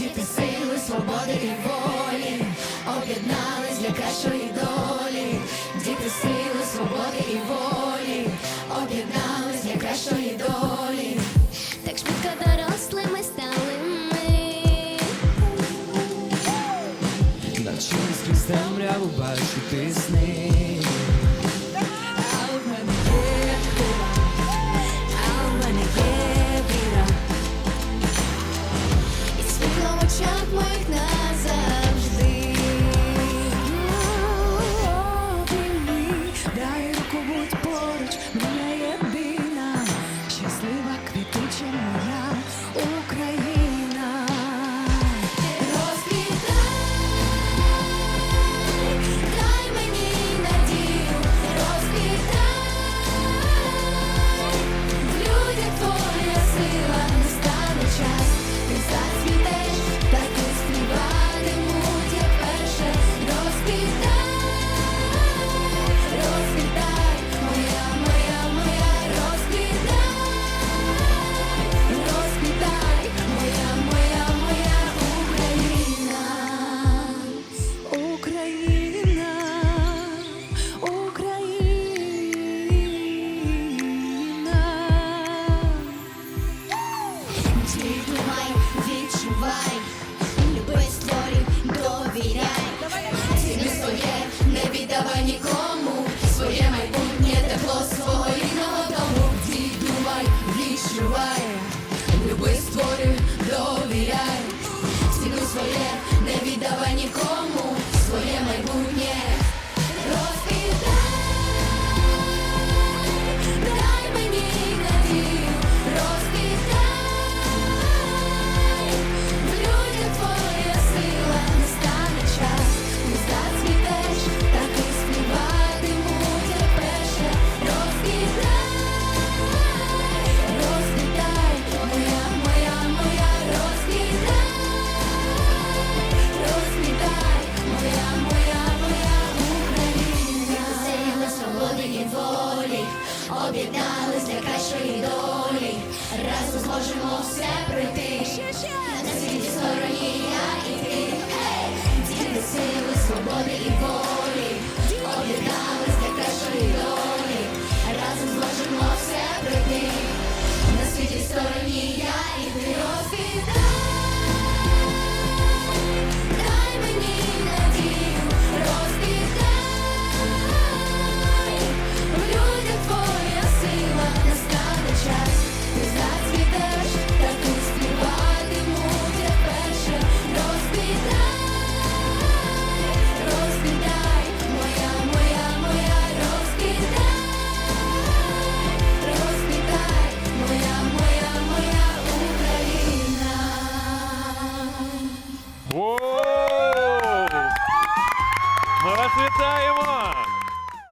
діти сили, свободи і волі, об'єднались для кращої долі, діти сили, свободи і волі, об'єднались для кращої долі. Так швидко дорослими стали ми. Навчились крізь темряву бачити сни. будь поруч, моя єдина, щаслива квітуча моя. Відчувай, відчувай.